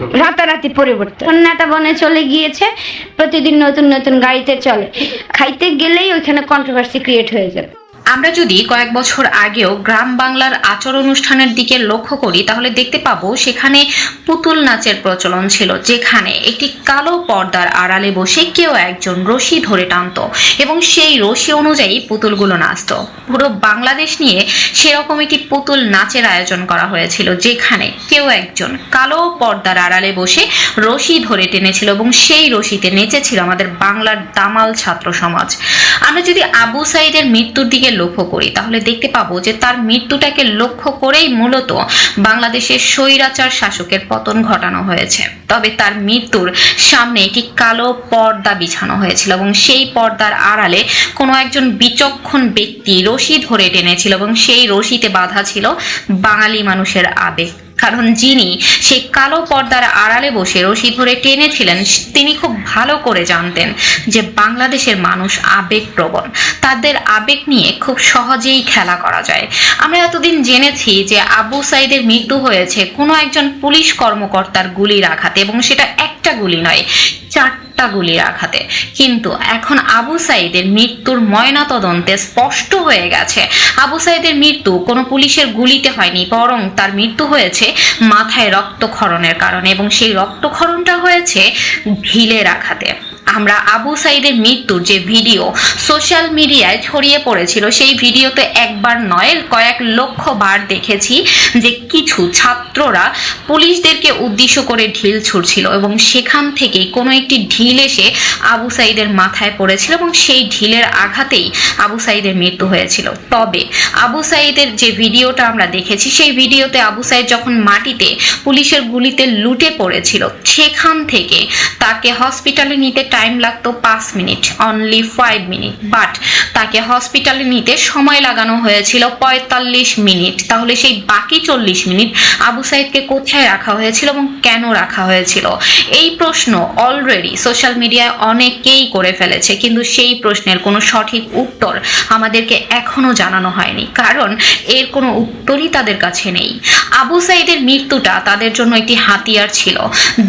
রাতারাতি পরিবর্তন। নেতা বনে চলে গিয়েছে, প্রতিদিন নতুন নতুন গাড়িতে চলে। খাইতে গেলেই ওইখানে কন্ট্রোভার্সি ক্রিয়েট হয়ে যাবে। আমরা যদি কয়েক বছর আগেও গ্রাম বাংলার আচর অনুষ্ঠানের দিকে লক্ষ্য করি, তাহলে দেখতে পাবো সেখানে পুতুল নাচের প্রচলন ছিল, যেখানে একটি কালো পর্দার আড়ালে বসে কেউ একজন রশি ধরে টানতো এবং সেই রশি অনুযায়ী পুতুলগুলো নাচতো। পুরো বাংলাদেশ নিয়ে সেরকম একটি পুতুল নাচের আয়োজন করা হয়েছিল, যেখানে কেউ একজন কালো পর্দার আড়ালে বসে রশি ধরে টেনেছিল এবং সেই রশিতে নেচেছিল আমাদের বাংলার দামাল ছাত্র সমাজ। আমরা যদি আবু সাইদের মৃত্যুর দিকে লক্ষ্য করি, তাহলে দেখতে পাবো যে তার মৃত্যুটাকে লক্ষ্য করেই মূলত বাংলাদেশের স্বৈরাচার শাসকের পতন ঘটানো হয়েছে। তবে তার মৃত্যুর সামনে একটি কালো পর্দা বিছানো হয়েছিল এবং সেই পর্দার আড়ালে কোনো একজন বিচক্ষণ ব্যক্তি রশি ধরে টেনেছিল এবং সেই রশিতে বাঁধা ছিল বাঙালি মানুষের আবেগ। কারণ যিনি সেই কালো পর্দার আড়ালে বসে রশি ধরে টেনেছিলেন, তিনি খুব ভালো করে জানতেন যে বাংলাদেশের মানুষ আবেগপ্রবণ। তাদের আবেগ নিয়ে খুব সহজেই খেলা করা যায়। আমরা এতদিন জেনেছি যে আবু সাইদের মৃত্যু হয়েছে কোনো একজন পুলিশ কর্মকর্তার গুলির আঘাতে এবং সেটা একটা গুলি নয় চারটা গুলির আঘাতে। কিন্তু এখন আবু সাইদের মৃত্যুর ময়না তদন্তে স্পষ্ট হয়ে গেছে। আবু সাইদের মৃত্যু কোনো পুলিশের গুলিতে হয়নি, বরং তার মৃত্যু হয়েছে মাথায় রক্তক্ষরণের কারণে এবং সেই রক্তক্ষরণটা হয়েছে ঢিলের আঘাতে। আমরা আবু সাইদের মৃত্যুর যে ভিডিও সোশ্যাল মিডিয়ায় ছড়িয়ে পড়েছিল, সেই ভিডিওতে একবার নয়, কয়েক লক্ষ বার দেখেছি যে কিছু ছাত্ররা পুলিশদেরকে উদ্দেশ্য করে ঢিল ছুড়ছিল এবং সেখান থেকে কোনো একটি ঢিল এসে আবু সাইদের মাথায় পড়েছিল এবং সেই ঢিলের আঘাতেই আবু সাইদের মৃত্যু হয়েছিল। তবে আবু সাইদের যে ভিডিওটা আমরা দেখেছি, সেই ভিডিওতে আবু সাইদ যখন মাটিতে পুলিশের গুলিতে লুটে পড়েছিল, সেখান থেকে তাকে হসপিটালে নিতে টাইম লাগতো পাঁচ minute only five minute but তাকে হসপিটালে নিতে সময় লাগানো হয়েছিল পঁয়তাল্লিশ মিনিট তাহলে সেই বাকি চল্লিশ মিনিট আবু সাইদকে কোথায় রাখা হয়েছিল এবং কেন রাখা হয়েছিল? এই প্রশ্ন অলরেডি সোশ্যাল মিডিয়ায় অনেকেই করে ফেলেছে, কিন্তু সেই প্রশ্নের কোনো সঠিক উত্তর আমাদেরকে এখনও জানানো হয়নি। কারণ এর কোনো উত্তরই তাদের কাছে নেই। আবু সাইদের মৃত্যুটা তাদের জন্য একটি হাতিয়ার ছিল।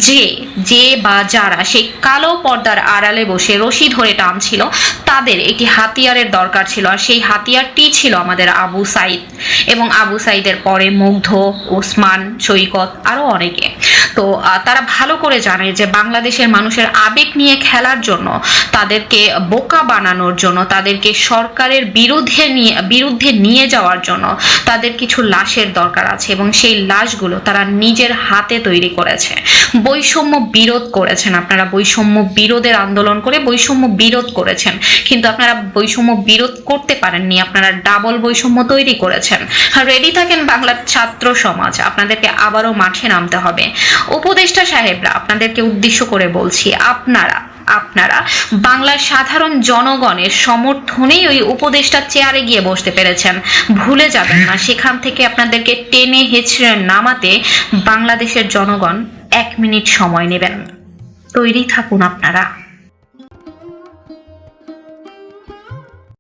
যে যে বা যারা সেই কালো পর্দার আড়ালে বসে রশি ধরে টানছিল, তাদের একটি হাতিয়ারের দরকার ছিল আর সেই হাতিয়ারটি ছিল আমাদের আবু সাইদ। এবং আবু সাইদের পরে মুগ্ধ, ওসমান, সৈকত আরও অনেকে। তো তারা ভালো করে জানে যে বাংলাদেশের মানুষের আবেগ নিয়ে খেলার জন্য, তাদেরকে বোকা বানানোর জন্য, তাদেরকে সরকারের বিরুদ্ধে নিয়ে বিরুদ্ধে নিয়ে যাওয়ার জন্য তাদের কিছু লাশের দরকার আছে এবং সেই লাশগুলো তারা নিজের হাতে তৈরি করেছে। বৈষম্য বিরোধ করেছেন আপনারা, বৈষম্য বিরোধের আন্দোলন করে বৈষম্য বিরোধ করেছেন। কিন্তু আপনারা বৈষম্য বিরোধ করতে পারেননি, আপনারা ডাবল বৈষম্য তৈরি করেছেন। রেডি থাকেন বাংলার ছাত্র সমাজ, আপনাদেরকে আবারও মাঠে নামতে হবে। উপদেষ্টা সাহেবরা, আপনাদেরকে উদ্দেশ্য করে বলছি, আপনারা আপনারা বাংলার সাধারণ জনগণের সমর্থনেই ওই উপদেষ্টার চেয়ারে গিয়ে বসতে পেরেছেন। ভুলে যাবেন না, সেখান থেকে আপনাদেরকে টেনে হেঁচড়ে নামাতে বাংলাদেশের জনগণ এক মিনিট সময় নেবেন। তৈরি থাকুন আপনারা।